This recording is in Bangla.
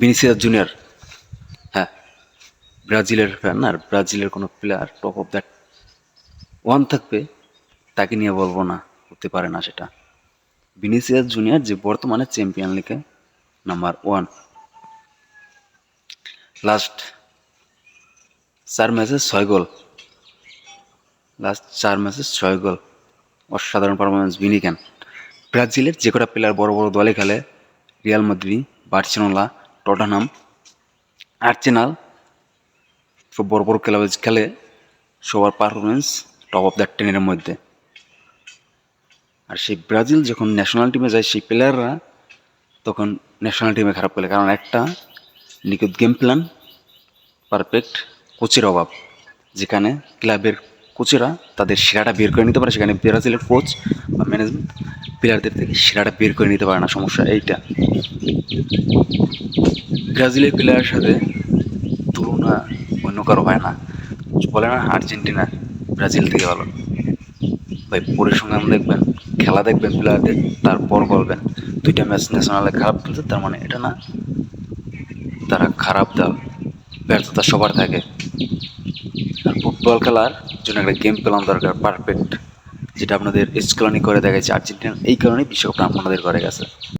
ভিনিসিয়াস জুনিয়র হ্যাঁ ব্রাজিলের ফ্যান আর ব্রাজিলের কোনো player top of that one থাকবে, তাকে নিয়ে বলব না হতে পারে না সেটা। ভিনিসিয়াস জুনিয়র যে বর্তমানে চ্যাম্পিয়ন লিগে নাম্বার ওয়ান লাস্ট চার ম্যাচে ছয় গোল। লাস্ট চার ম্যাচে ছয় গোল। অসাধারণ পারফরমেন্স বিনিকেন ব্রাজিলের যে কটা প্লেয়ার বড় বড় দলে খেলে Real Madrid Barcelona Tottenham, Arsenal সব বড় বড় ক্লাবে খেলে সবার পারফরমেন্স টপ অফ দ্যাট টেনের মধ্যে। আর সেই ব্রাজিল যখন ন্যাশনাল টিমে যায়, সেই প্লেয়াররা তখন ন্যাশনাল টিমে খারাপ খেলে। কারণ একটা নিখুঁত গেম প্ল্যান পারফেক্ট কোচের অভাব, যেখানে ক্লাবের কোচেরা তাদের সেরাটা বের করে নিতে পারে, সেখানে ব্রাজিলের কোচ বা ম্যানেজমেন্ট প্লেয়ারদের থেকে সেরাটা বের করে নিতে পারে না, সমস্যা এইটা। ব্রাজিলের প্লেয়ারের সাথে তুলনা অন্য কারও হয় না। বলে না আর্জেন্টিনা ব্রাজিল থেকে ভালো। ভাই পরিসংখ্যান দেখবেন, খেলা দেখবেন প্লেয়ারদের তারপর বলবেন, দুইটা ম্যাচ ন্যাশনালে খারাপ খেলছে, তার মানে এটা না। তারা খারাপ দল, ব্যর্থতা সবার থাকে। আর ফুটবল খেলার জন্য একটা গেম প্ল্যান দরকার পারফেক্ট যেটা আপনাদের স্কলনি করে দেখাচ্ছে আর্জেন্টিনা এই কারণেই বিশ্বকাপটা আপনাদের করে গেছে।